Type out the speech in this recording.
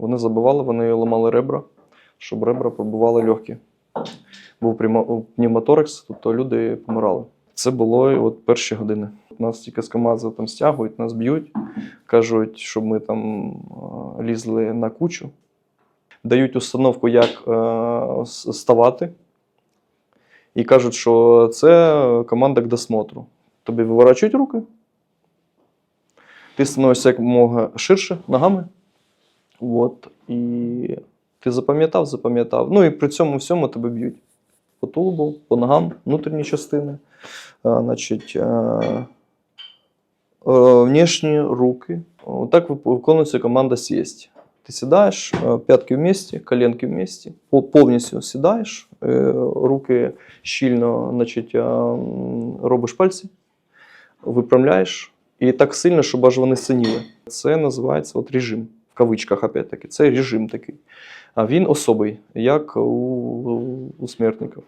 Вони забивали, вони ламали ребра, щоб ребра пробували легкі. Був пневмоторакс, тобто люди помирали. Це було от перші години. Нас тільки з КАМАЗа там стягують, нас б'ють, кажуть, щоб ми там лізли на кучу, дають установку, як е, ставати, і кажуть, що це команда к досмотру. Тобі виворачують руки, ти становишся як мога ширше ногами. От, і ти запам'ятав, запам'ятав. Ну і при цьому всьому тебе б'ють по тулубу, по ногам, внутрішні частини. А, значить, е, е, внешні руки. Так виконується команда сість. Ти сідаєш, е, п'ятки вместе, коленки вместе, пол- повністю сідаєш, руки щільно значить, робиш пальці, виправляєш, і так сильно, щоб аж вони синіли. Це називається от режим, в кавичках, опять-таки. Це режим такий. А він особий, як у, у смертників.